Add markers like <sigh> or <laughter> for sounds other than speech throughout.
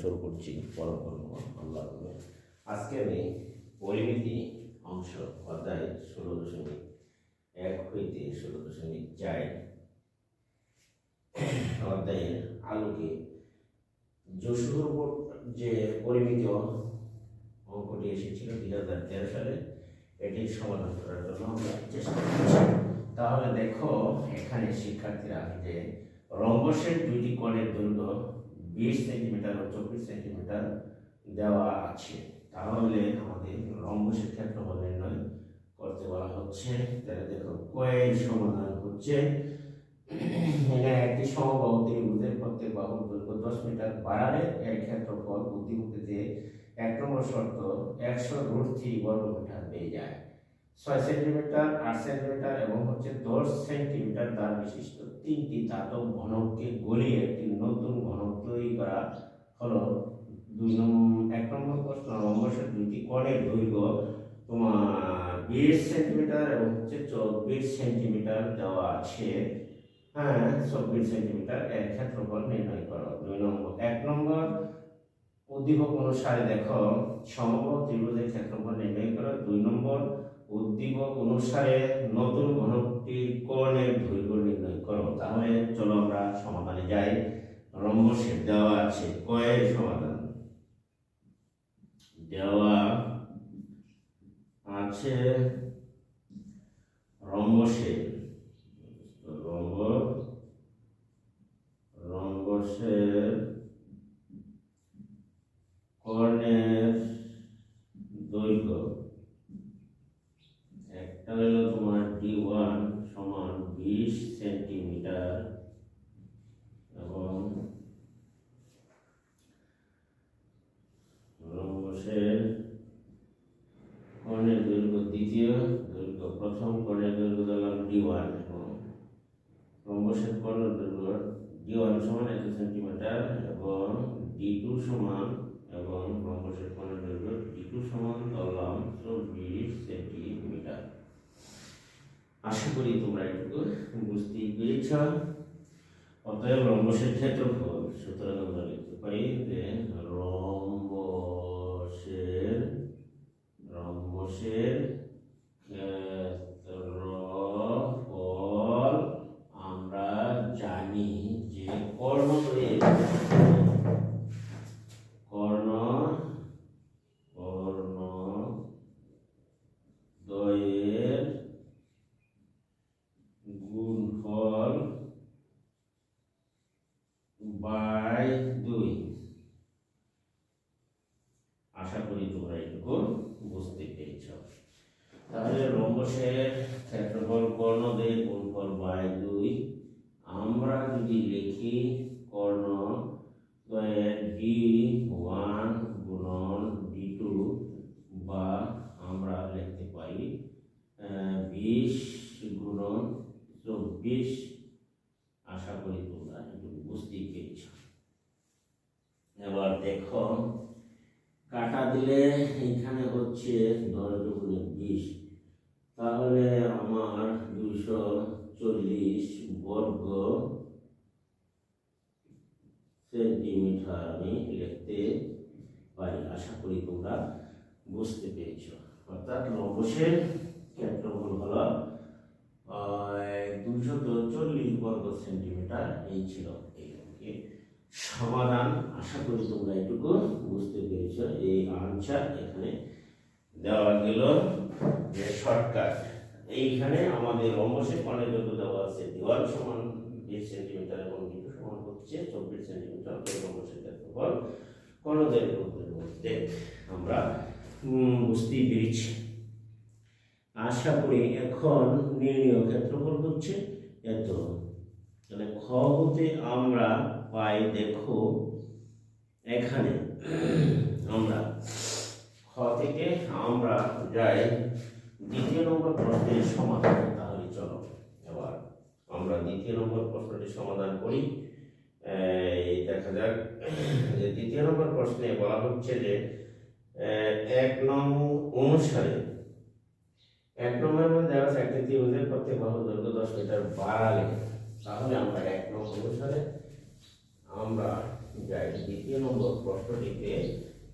শুরু করছি, পরম করব আল্লাহ আজকে আমি পরিমিতি অংশ, অধ্যায় ষোলো দশমিক এক হইতে ষোলো দশমিক চার অধ্যায়ের আলোকে যশুর উপর যে পরিমিত অঙ্কটি এসেছিল দুই হাজার তেরো সালে, এটি সমাধান করার জন্য আমরা চেষ্টা করছি। তাহলে দেখো, এখানে শিক্ষার্থীরা যে রম্বসের দুইটি কোণের দৈর্ঘ্য বিশ সেন্টিমিটার ও চব্বিশ সেন্টিমিটার দেওয়া আছে। তাহলে আমাদের রম্বসের ক্ষেত্রফল নির্ণয় করতে বলা হচ্ছে। তাহলে দেখো কয়েক সমাধান হচ্ছে। এখানে একটি সমবাহু ত্রিভুজের প্রত্যেক বাহুর দৈর্ঘ্য দশ মিটার বাড়ালে এর ক্ষেত্রফল বুদ্ধিমুক্তিতে এক নম্বর শর্ত একশো রুট থ্রি বর্গ মিটার পেয়ে যায়। ছয় সেন্টিমিটার, আট সেন্টিমিটার এবং হচ্ছে দশ সেন্টিমিটার দ্বার বিশিষ্ট তিনটি ধাতব ঘনককে গলিয়ে একটি নতুন ঘনক তৈরি করা হলো। দুই নম্বর এক নম্বর প্রশ্ন রম্বসের দুইটি কোণের দৈর্ঘ্য তোমার বিশ সেন্টিমিটার এবং হচ্ছে চব্বিশ সেন্টিমিটার দেওয়া আছে। হ্যাঁ চব্বিশ সেন্টিমিটার এর ক্ষেত্রফল নির্ণয় করো। দুই নম্বর, এক নম্বর উদ্দীপক অনুসারে দেখো সমবাহু ত্রিভুজের ক্ষেত্রফল নির্ণয় করো। দুই নম্বর উদ্দীপক অনুসারে নতুন ঘনকটির কোণের দৈর্ঘ্য নির্ণয় করো। তাহলে চলো আমরা সমাধানে যাই। রম্বসের দেওয়া আছে। কয়ের সমাধান। দেওয়া আছে। রম্বসের রম্ব রম্বসের কর্ণের দৈর্ঘ্য হলো তোমার ডি ওয়ান সমান বিশ সেন্টিমিটার এবং রম্বসের কর্ণের দৈর্ঘ্য দ্বিতীয় দৈর্ঘ্য, প্রথম কর্ণের দৈর্ঘ্য দিলাম ডি ওয়ান এবং রম্বসের কর্ণের দৈর্ঘ্য ডি ওয়ান সমান এত সেন্টিমিটার এবং ডি টু সমান এবং রম্বসের কর্ণের দৈর্ঘ্য ডি টু সমান ধরলাম চব্বিশ সেন্টিমিটার। আশা করি তোমরা এটুকু বুঝতেই পেরেছ অতএব রম্বসের ক্ষেত্রফল সুতরাং আমরা লিখতে পারি যে রম্বসের চব্বিশ আশা করি তোমরা একটু বুঝতেই পেরেছ এবার দেখো, কাটা দিলে এখানে হচ্ছে দুগুণে বিশ। তাহলে আমার দুশো চল্লিশ বর্গ সেন্টিমিটার আমি লিখতে পারি। আশা করি তোমরা বুঝতে পেরেছ। অর্থাৎ লম্বসের ক্ষেত্রফল হলো সেন্টিমিটার এই ছিল এই অঙ্কে সমাধান, আশা করি তোমরা এটুকু বুঝতে পেরেছ, এই আনসার এখানে দেওয়া গেল যে শর্টকাট এইখানে আমাদের কর্ণের দৈর্ঘ্য দেওয়া আছে, দেওয়াল সমান বিশ সেন্টিমিটার এবং ডিটু সমান হচ্ছে চব্বিশ সেন্টিমিটার তো রম্বসের ক্ষেত্রফল কর্ণদের দৈর্ঘ্যের মধ্যে আমরা বুঝতেই পেরেছি। আশা করি এখন নির্ণয় ক্ষেত্রফল হচ্ছে এত। তাহলে খ হতে আমরা পাই দেখো এখানে, আমরা খ থেকে আমরা যাই দ্বিতীয় নম্বর প্রশ্নের সমাধান, তাহলে চলো এবার আমরা দ্বিতীয় নম্বর প্রশ্নটি সমাধান করি। দেখা যাক, যে দ্বিতীয় নম্বর প্রশ্নে বলা হচ্ছে যে এক নং অনুসারে, এক নম্বরের মধ্যে দেওয়া আছে একটি ত্রিভুজের প্রত্যেক বাহু দৈর্ঘ্য দশ মিটার বাড়ালে তাহলে আমরা এক নম্বর অনুসারে আমরা যাই দ্বিতীয় নম্বর প্রশ্নটিতে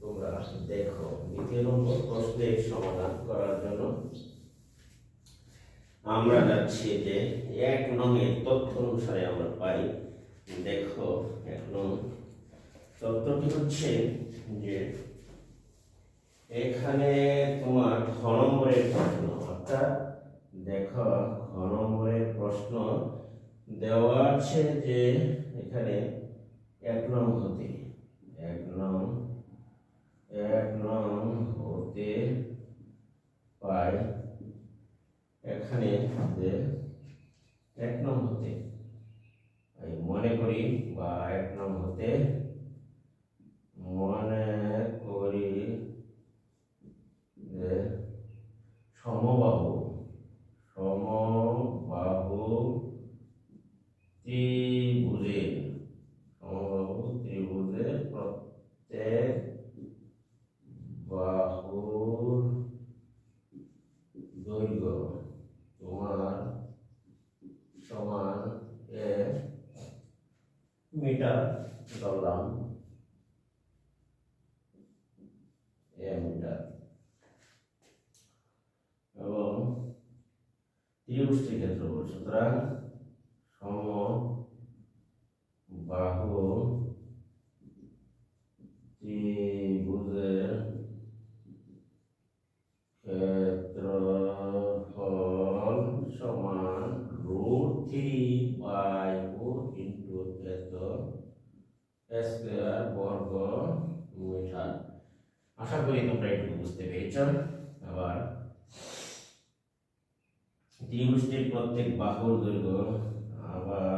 তোমরা দেখো, দ্বিতীয় নম্বর প্রশ্নের সমাধান করার জন্য আমরা যাচ্ছি যে এক নঙের তথ্য অনুসারে আমরা পাই। দেখো, এক নং। তথ্যটি হচ্ছে যে এখানে তোমার খ নম্বরের প্রশ্ন, অর্থাৎ দেখো খ নম্বরের প্রশ্ন দেওয়া আছে যে এখানে এক নং হতে, এক নং এক নং হতে পাই এখানে যে এক নং হতে এই মনে করি বা এক নং হতে মনে করি যে সমবাহু সমবাহু ত্রিভুজের সমবাহু ত্রিভুজের প্রত্যেক বাহুর দৈর্ঘ্য তোমার সমান এ মিটার ধরলাম। A metre. এবং ত্রিভুজটির ক্ষেত্রফল, সুতরাং বাহু ত্রিভুজের ক্ষেত্রফল সমান root three by four into এত স্কোয়ার বর্গ মিটার। আশা করি তোমরা একটু বুঝতে পেরেছ। আবার ত্রিভুজটির প্রত্যেক বাহুর দৈর্ঘ্য আবার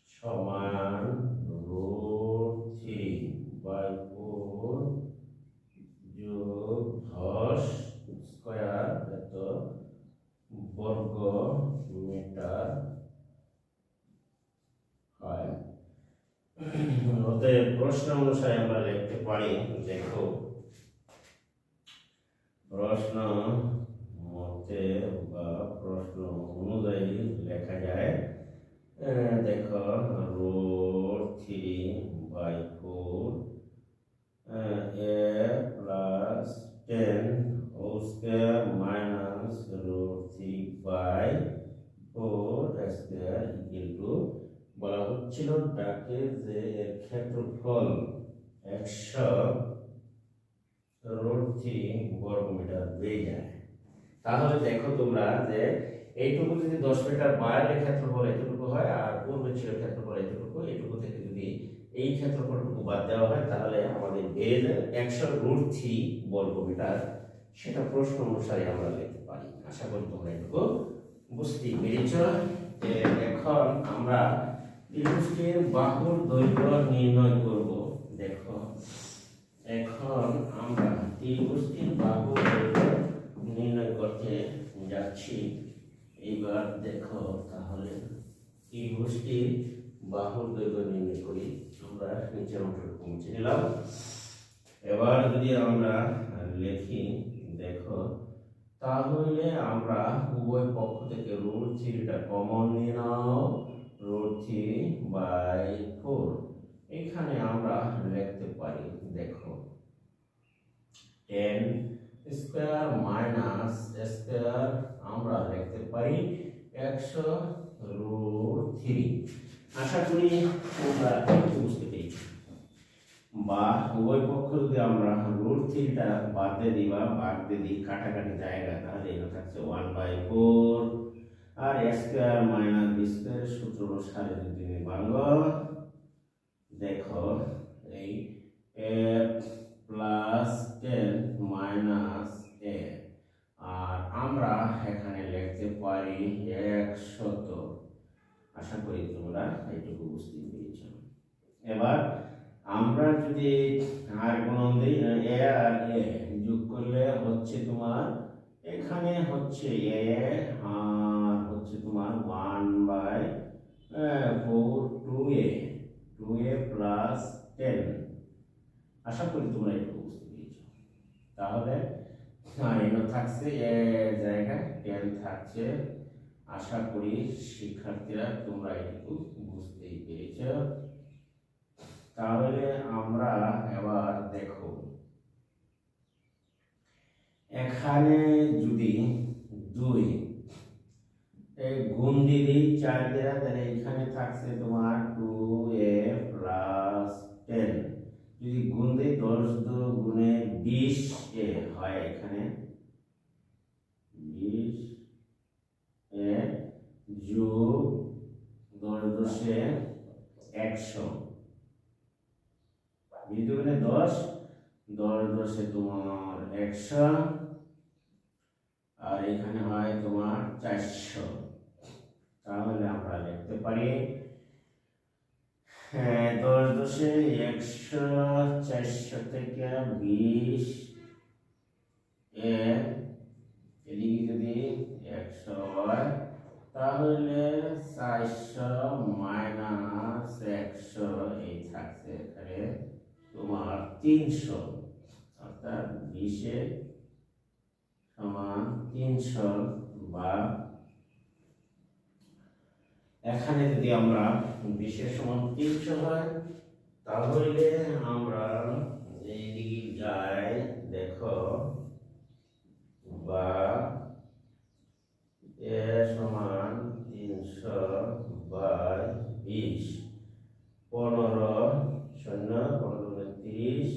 সমান রুট থ্রি বাই ফোর যোগ দশ স্কোয়ার এত বর্গ মিটার হয় অতএব প্রশ্ন অনুসারে আমরা লিখতে পারি, দেখো। প্রশ্ন মতে বা প্রশ্ন অনুযায়ী লেখা যায় দেখো, root three by four a plus ten whole square minus root three by four square equal to বলা হচ্ছিল ডাকে যে এর ক্ষেত্রফল একশো রোড থ্রি বর্গমিটার হয়ে যায়। তাহলে দেখো তোমরা যে এইটুকু যদি দশ মিটার বাইরের ক্ষেত্রফল এতটুকু হয় আর পূর্বে ছিল ক্ষেত্রফল এতটুকু এইটুকু থেকে যদি এই ক্ষেত্রফলটুকু বাদ দেওয়া হয়, তাহলে আমাদের বেড়ে যায় একশো রুট থ্রি বর্গমিটার। সেটা প্রশ্ন অনুসারে আমরা লিখতে পারি। আশা করি তোমরা এটুকু বুঝতে পেরেছ এখন আমরা ত্রিভুজটির বাহুর দৈর্ঘ্য নির্ণয় করব দেখো, এখন আমরা ত্রিভুজটির বাহুর দৈর্ঘ্য নির্ণয় করতে যাচ্ছি। এইবার দেখো, তাহলে ত্রিভুজটির বাহুর দৈর্ঘ্য নির্ণয় করি। আমরা নিচের অংশটুকু মুছে নিলাম এবার যদি আমরা লিখি, দেখো, তাহলে আমরা উভয় পক্ষ থেকে রুট থ্রিটা কমন নিয়ে নাও। Root three by four. এখানে আমরা লিখতে পারি, দেখো, টেন স্কোয়ার মাইনাস স্কোয়ার আমরা লিখতে পারি একশো রুট থ্রি। আশা করি তোমরা বুঝতে পেরেছি। বা উভয় পক্ষ যদি আমরা রুট থ্রিটা বাদ দিয়ে দিই বা বাদ দিয়ে দিই, কাটাকাটি জায়গা, তাহলে এটা থাকছে one by four. R a square minus b square সূত্র অনুসারে যদি ভাঙো দেখো, এই a plus ten minus a. আর আমরা এখানে লিখতে পারি একশত। আশা করি তোমরা এইটুকু বুঝতে পেরেছ। এবার আমরা যদি আর গুণন দিই, এ আর এ যোগ করলে হচ্ছে তোমার এখানে হচ্ছে এ আর হচ্ছে তোমার one by four two a two a plus ten আশা করি তোমরা একটু বুঝতে পেরেছ। তাহলে এগুলো থাকছে, এ জায়গায় টেন থাকছে। আশা করি শিক্ষার্থীরা তোমরা একটু বুঝতেই পেরেছ। তাহলে আমরা এবার দেখো। এখানে যদি দুই এই গুণ দিদি চার দেওয়া তাহলে এখানে থাকছে তোমার টু এ প্লাস টেন যদি গুণ দিই, দশ দু গুণে বিশ এ হয় এখানে। বিশ এ যোগ দশ দশে একশো। বিশ দুগুণে দশ দশ দশে তোমার একশো। আর এখানে হয় তোমার চারশো। তাহলে আমরা লিখতে পারি হ্যাঁ দশ দশে একশো, চারশো থেকে বিশ এ এদিকে যদি একশো হয়, তাহলে চারশো মাইনাস একশো, এই থাকছে এখানে তোমার তিনশো, অর্থাৎ বিশে সমান তিনশো বা এখানে যদি আমরা বিশের সমান তিনশো হয়, তাহলে আমরা এইদিকে যাই, দেখো, বা এ সমান তিনশো বাই বিশ। পনেরো শূন্য, পনেরো তিরিশ।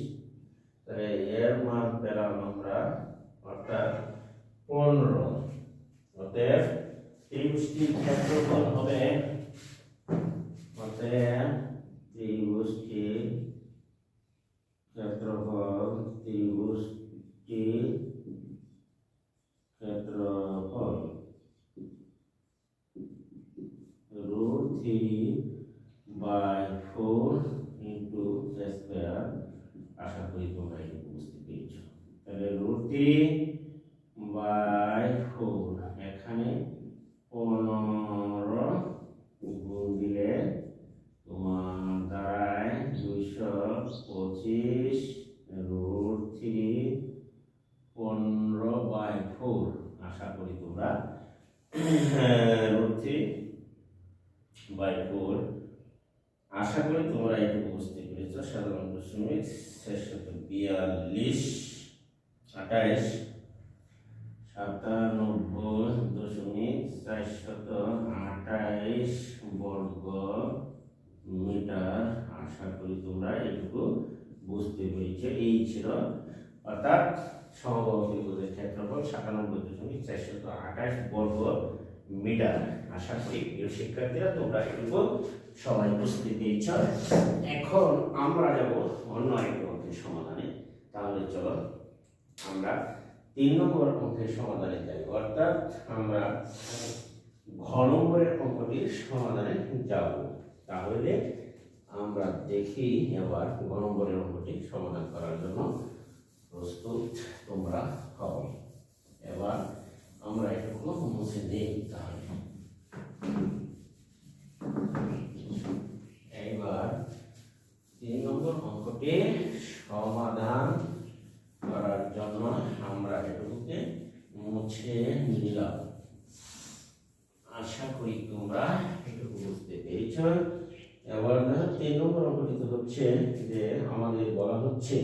তাহলে এর মান পেলাম আমরা, অর্থাৎ পনেরো। অতএব ত্রিভুজটির ক্ষেত্রফল হবে অতএব ত্রিভুজটির ক্ষেত্রফল ত্রিভুজটির ক্ষেত্রফল root three by four into square আশা করি তোমরা এটুকু বুঝতে পেরেছ তাহলে রুট থ্রি বাই ফোর এখানে পনেরো গুণ দিলে তোমার দাঁড়ায় দুইশো পঁচিশ রুট থ্রি পনেরো বাই ফোর আশা করি তোমরা রুট থ্রি বাই ফোর আশা করি তোমরা একটু বুঝতে পেরেছ সাধারণ দশমিক শেষত বিয়াল্লিশ, আঠাইশ, সাতানব্বই দশমিক চারশত আঠাইশ বর্গ মিটার। আশা করি তোমরা এটুকু বুঝতে পেরেছ। এই ছিল অর্থাৎ সমবাহু ত্রিভুজের ক্ষেত্রফল সাতানব্বই দশমিক চারশত আঠাইশ বর্গ মিটার। আশা করি প্রিয় শিক্ষার্থীরা, তোমরা এটুকু সবাই বুঝতে পেরেছ। এখন আমরা যাব অন্য একটি অঙ্কের সমাধানে তাহলে চলো আমরা তিন নম্বর অঙ্কের সমাধানে যাই। অর্থাৎ আমরা ঘ নম্বরের অঙ্কটির সমাধানে যাব। তাহলে আমরা দেখি এবার ঘ নম্বরের অঙ্কটি সমাধান করার জন্য প্রস্তুত তোমরা হও। এবার আমরা এটুকু মুছে নেই তাহলে। এবার তিন নম্বর অঙ্কটি সমাধান জন্য আমরা এটুকুকে মুছে নিলাম। আশা করি তোমরা এটুকু বুঝতে পেরেছ। এবার তিন নম্বর অঙ্কটি তো হচ্ছে যে আমাদের বলা হচ্ছে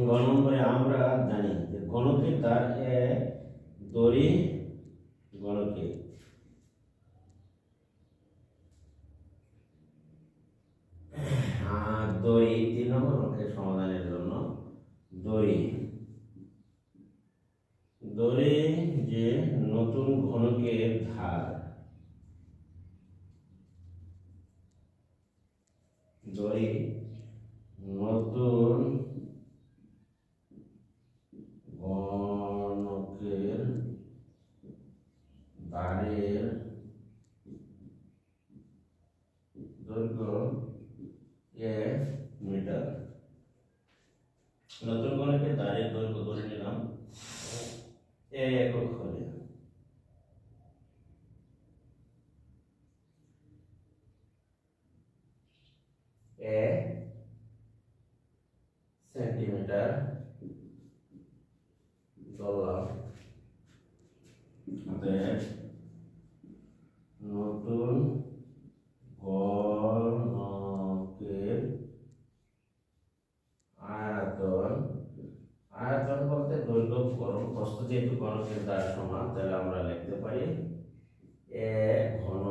গ নম্বরে আমরা জানি যে গণকের তার দড়ি গণকের আর দড়ি তিন নম্বর অঙ্কের সমাধানের জন্য দড়ি ধরে যে নতুন ঘনকের ধার। ধরে নতুন ঘনকের ধারের দৈর্ঘ্য এক মিটার। নতুন ঘনকের ধারের দৈর্ঘ্য ধরে নিলাম। এ একক হলে এ সেন্টিমিটার ধরলাম অতএব নতুন ঘনকের আয়তন আয়তন বলতে দৈর্ঘ্য গরম প্রস্থ যেহেতু ঘনকের দ্বার সমান তাহলে আমরা লিখতে পারি এ ঘন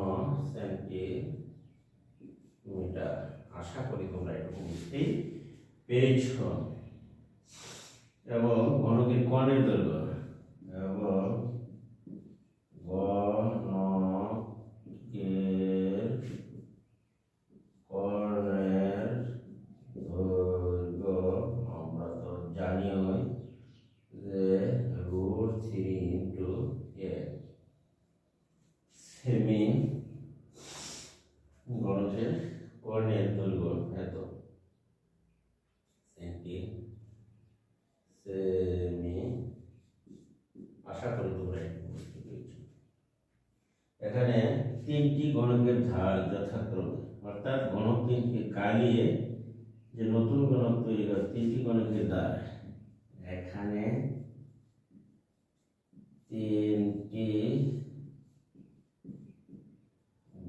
সেন্টিমিটার। আশা করি তোমরা এরকম বুঝতেই পেরেছ। এবং ঘনকের কণের দৈর্ঘ্য। এবং ঘনকের কর্ণের দৈর্ঘ্য আমরা তো জানিই যে রুট থ্রি ইন্টু এ সেমি গণকের কর্ণের দৈর্ঘ্য এত সেন্টি সেমি আশা করি তোমরা একটু বুঝতে পেরেছ এখানে তিনটি গণকের ধার যথাক্রমে অর্থাৎ গণক কালিয়ে যে নতুন গণক তৈরি করে তিনটি গণকের ধার? এখানে তিনটি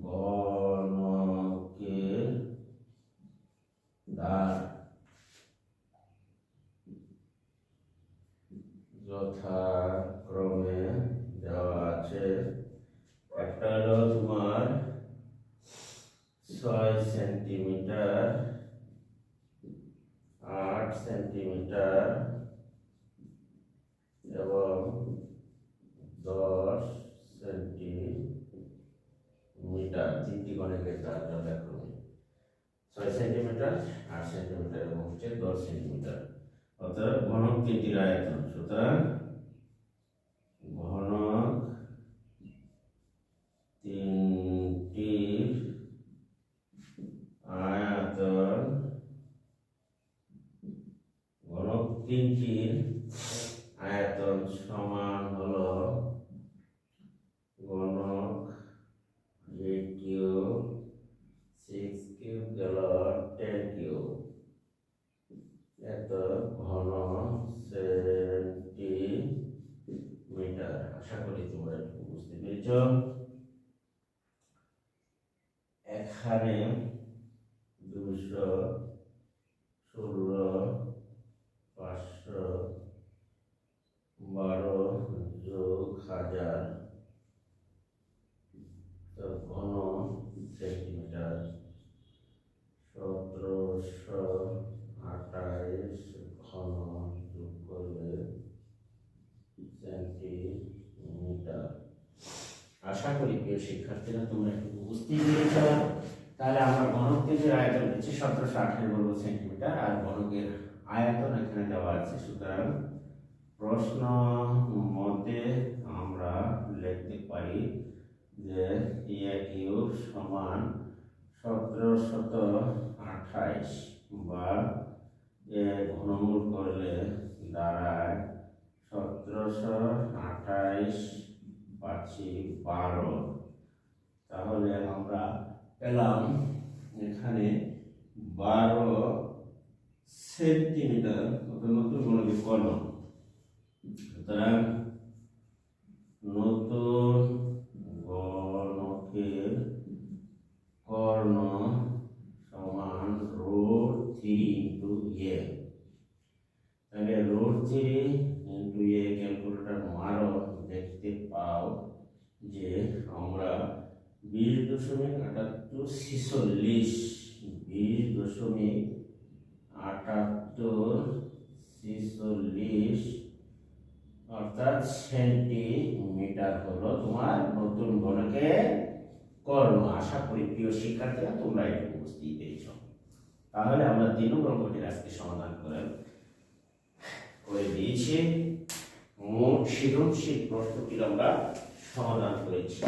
গণকের দ্বার যথাক্রমে দেওয়া আছে একটা হলো তোমার ছয় সেন্টিমিটার, আট সেন্টিমিটার এবং দশ সেন্টিমিটার। তিনটি গণকের যথাক্রমে ছয় সেন্টিমিটার, আট সেন্টিমিটার এবং হচ্ছে দশ সেন্টিমিটার। অর্থাৎ ঘনক তিনটির আয়তন সুতরাং ঘনক তিনটির আয়তন ঘনক তিনটির আয়তন সমান হলো ঘনক এইট কিউব সিক্স কিউব গেল টেন কিউব এত ঘন সেন্টিমিটার আশা করি তোমরা একটু বুঝতে পেরেছ এখানে দুশো ষোলো পাঁচশো বারো যোগ হাজার তো ঘন সেন্টিমিটার সতেরোশো আঠাইশ ঘন যোগ করলে সেন্টিমিটার আশা করি প্রিয় শিক্ষার্থীরা, তোমরা একটু বুঝতেই পেরেছ তাহলে আমরা ঘনকের আয়তন হচ্ছে সতেরোশো আঠাশ বর্গ সেন্টিমিটার, আর ঘনকের আয়তন এখানে দেওয়া আছে। সুতরাং প্রশ্ন মতে আমরা লিখতে পারি যে ইয়া সমান সতেরোশত আঠাইশ বা ঘনমূল করলে দাঁড়ায় সতেরোশো আঠাইশ পাচ্ছি বারো, তাহলে আমরা পেলাম এখানে বারো সেন্টিমিটার নতুন কোনো কর্ণ। সুতরাং নতুন গণকের কর্ণ সমান রোড থ্রি ইন্টু এ। তাহলে root three into a calculator মারো। যে আমরা বিশ দশমিক আটাত্তর ছিচল্লিশ, বিশ দশমিক আটাত্তর ছিচল্লিশ অর্থাৎ সেন্টিমিটার হলো তোমার নতুন গণকে কর্ণ আশা করি প্রিয় শিক্ষার্থীরা তোমরা এটা বুঝতেই পেরেছ তাহলে আমরা তিন নম্বর আজকে সমাধান করেন করে দিয়েছি। মোট সৃজনশীল প্রশ্নটির আমরা সমাধান করেছি।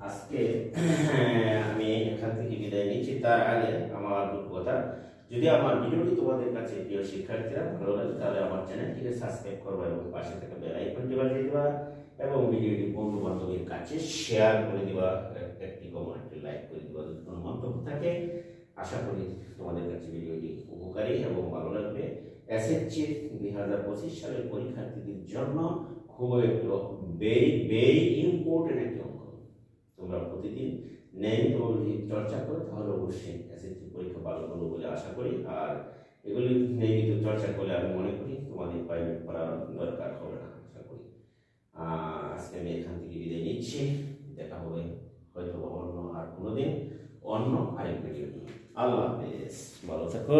আজকে, <clears throat> আমি এখান থেকে বিদায় নিচ্ছি। তার আগে আমার কথা। যদি আমার ভিডিওটি তোমাদের কাছে প্রিয় শিক্ষার্থীরা ভালো লাগে, তাহলে আমার চ্যানেলটিকে সাবস্ক্রাইব করবা এবং পাশে থাকা বেল আইকনটি বাজিয়ে দিবা এবং ভিডিওটি বন্ধু বান্ধবের কাছে শেয়ার করে দিবা। এক- একটি কমেন্ট লাইক করে দিবা। যদি কোনো মন্তব্য থাকে, আশা করি তোমাদের কাছে ভিডিওটি উপকারী এবং ভালো লাগবে। এসএসসি দুই হাজার পঁচিশ সালের পরীক্ষার্থীদের জন্য খুব একটু ভেরি ভেরি ইম্পর্টেন্ট একটি অঙ্ক। তোমরা প্রতিদিন যদি চর্চা করো, তাহলে অবশ্যই এসএসসি পরীক্ষা ভালো করব বলে আশা করি। আর এগুলি নিয়মিত চর্চা করলে আমি মনে করি তোমাদের প্রাইভেট করার দরকার হবে না, আশা করি। আজকে আমি এখান থেকে বিদায় নিচ্ছি। দেখা হবে হয়তো অন্য আর কোনোদিন, অন্য আরেক ভিডিও নিয়ে। আল্লাহ হাফেজ। ভালো থাকো।